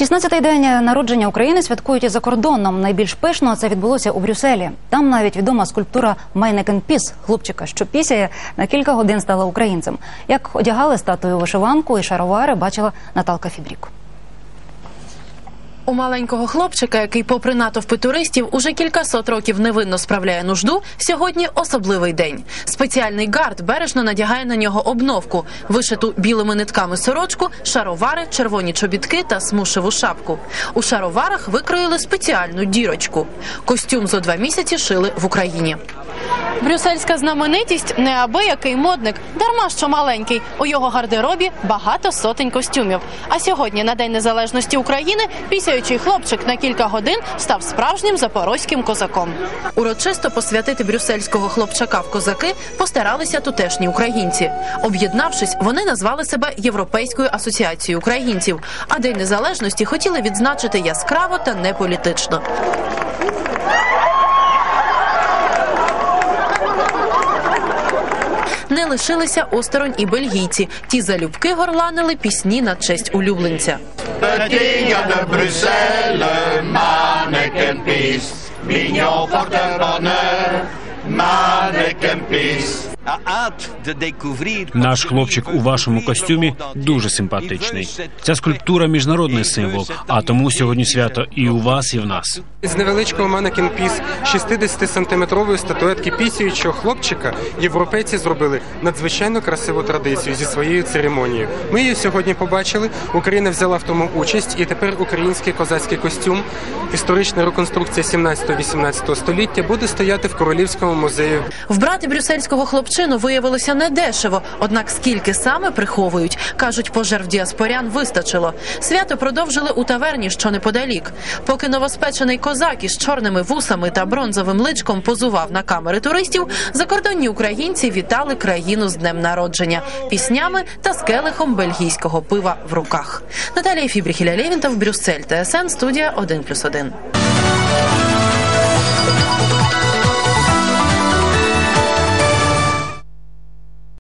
16-й день народження України святкують і за кордоном. Найбільш пишно це відбулося у Брюсселі. Там навіть відома скульптура Майнекен Піс, хлопчика, що пісяє, на кілька годин стала українцем. Як одягали статую вишиванку і шаровари, бачила Наталка Фібрік. У маленького хлопчика, який, попри натовпи туристів, уже кількасот років невинно справляє нужду. Сьогодні особливий день. Спеціальний гард бережно надягає на нього обновку, вишиту білими нитками сорочку, шаровари, червоні чобітки та смушеву шапку. У шароварах викроїли спеціальну дірочку. Костюм зо два місяці шили в Україні. Брюссельська знаменитість неабиякий модник, дарма що маленький. У його гардеробі багато сотень костюмів. А сьогодні, на День Незалежності України, пісяючий хлопчик на кілька годин став справжнім запорозьким козаком. Урочисто посвятити брюссельського хлопчака в козаки постаралися тутешні українці. Об'єднавшись, вони назвали себе Європейською асоціацією українців. А День Незалежності хотіли відзначити яскраво та неполітично. Не лишилися осторонь і бельгійці. Ті залюбки горланили пісні на честь улюбленця. Petit de Bruxelles, mannequin peace, Наш хлопчик у вашому костюмі дуже симпатичний. Ця скульптура міжнародний символ, а тому сьогодні свято і у вас, і в нас. З невеличкого манекен піс 60-сантиметрової статуетки пісюючого хлопчика європейці зробили надзвичайно красиву традицію зі своєю церемонією. Ми її сьогодні побачили. Україна взяла в тому участь, і тепер український козацький костюм, історична реконструкція 17-18 століття буде стояти в королівському музеї. Вбрати брюссельського хлопчину виявилося недешево. Однак скільки саме приховують, кажуть, пожертв діаспорян вистачило. Свято продовжили у таверні, що неподалік. Поки новоспечений козак із чорними вусами та бронзовим личком позував на камери туристів, закордонні українці вітали країну з днем народження піснями та з келихом бельгійського пива в руках. Наталія Фібріхіля Лєвінтов, Брюссель, ТСН, студія 1+,1.